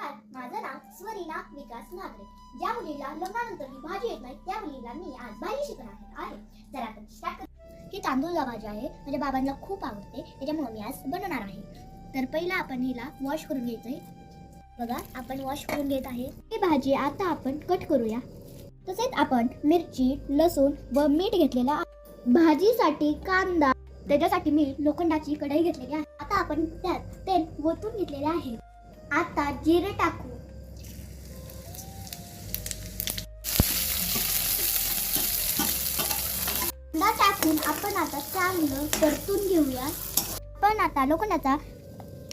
नमस्कार माझं नाव स्वरीना विकास म्हात्रे ज्या मुलीला लग्नानंतर ही भाजी येत नाही त्या मुलीला मी आज भाजी शिकणार आहे. तर आपण स्टार्ट ही तांदूळ भाजी आहे. माझ्या बाबांना खूप आवडते. त्याच्यामुळे मी आज बनवणार आहे. तर पहिला आपण हिला वॉश करून घ्यायचं आहे बघा आपण वॉश करून घेत आहे. ही भाजी आता आपण कट करूया. तसेच आपण मिरची लसूण व मीठ घेतलेला भाजीसाठी कांदा. त्याच्यासाठी मी लोखंडाची कढई घेतलेली आहे. आता आपण त्यात तेल ओतून घेतलेले आहे. आता जिरे टाकू. कांदा टाकून आपण आता चांगलं परतून घेऊया. पण आता लोखंडाचा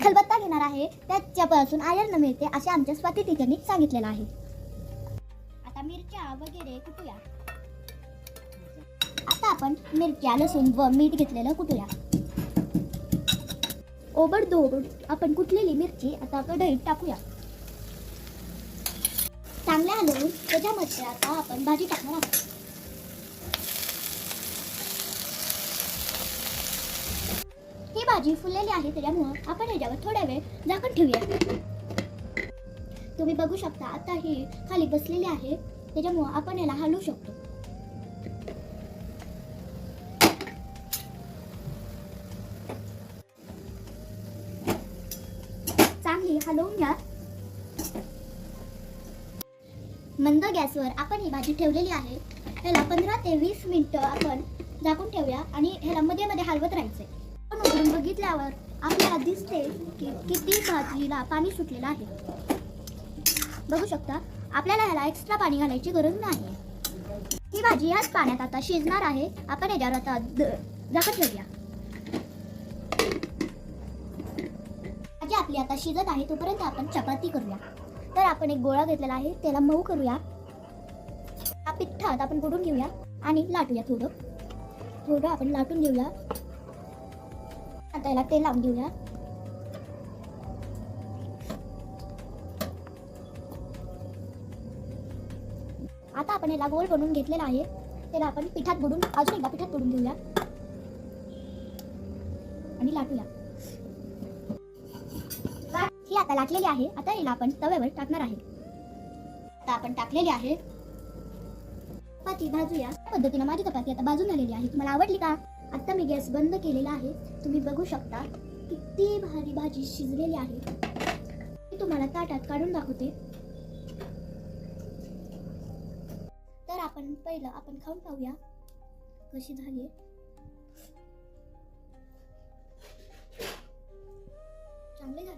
खलबत्ता घेणार आहे. त्याच्यापासून आयर्न मिळते असे आमच्या स्वाती टीचरनी सांगितलेलं आहे. आता मिरच्या वगैरे कुटूया. आता आपण मिरच्या लसूण व मीठ घेतलेलं कुटूया. ओबडधोबड आपण कुठलेली मिरची आता कढईत टाकूया. चांगल्या हलवून त्याच्यामध्ये आता आपण भाजी टाकणार आहोत. ही भाजी फुललेली आहे त्याच्यामुळं आपण याच्यावर थोड्या वेळ झाकण ठेवूया. तुम्ही बघू शकता आता ही खाली बसलेली आहे. त्याच्यामुळं आपण याला हलवू शकतो. चांगली हलवून घ्या. मंद गॅसवर आपण ही भाजी ठेवलेली आहे. ह्याला पंधरा ते वीस मिनिटं आपण झाकून ठेवूया आणि ह्याला मध्ये मध्ये हलवत राहायचंय. आपण उघडून बघितल्यावर आपल्याला दिसते की किती भाजीला पाणी सुटलेलं आहे. बघू शकता आपल्याला ह्याला एक्स्ट्रा पाणी घालायची गरज नाही. ही भाजी ह्याच पाण्यात आता शिजणार आहे. आपण याच्यावर आता झाकून झाकण ठेवूया भाजी आपली आता शिजत आहे तोपर्यंत आपण चपाती करूया. तर आपण एक गोळा घेतलेला आहे त्याला मऊ करूया. हा पिठ्ठात आपण बुडून घेऊया आणि लाटूया थोडं. थोडं आपण लाटून घेऊया. आता याला तेल लावून घेऊया. आता आपण याला गोल बनवून घेतलेला आहे. त्याला आपण पिठात बुडून अजून एकदा पिठात बुडून घेऊया. आणि लाटूया. आता लाटलेली आहे. आता याला आपण तव्यावर टाकणार आहे. आता आपण टाकलेली आहे. चपाती भाजूया. पद्धतीने माझी चपाती आता भाजून आलेली आहे. तुम्हाला आवडली का? आता मी गॅस बंद केलेला आहे. तुम्ही बघू शकता किती भारी भाजी शिजलेली आहे. मी तुम्हाला ताटात काढून दाखवते. तर आपण पहिलं आपण खाऊन पाहूया कशी झाली चांगली झाली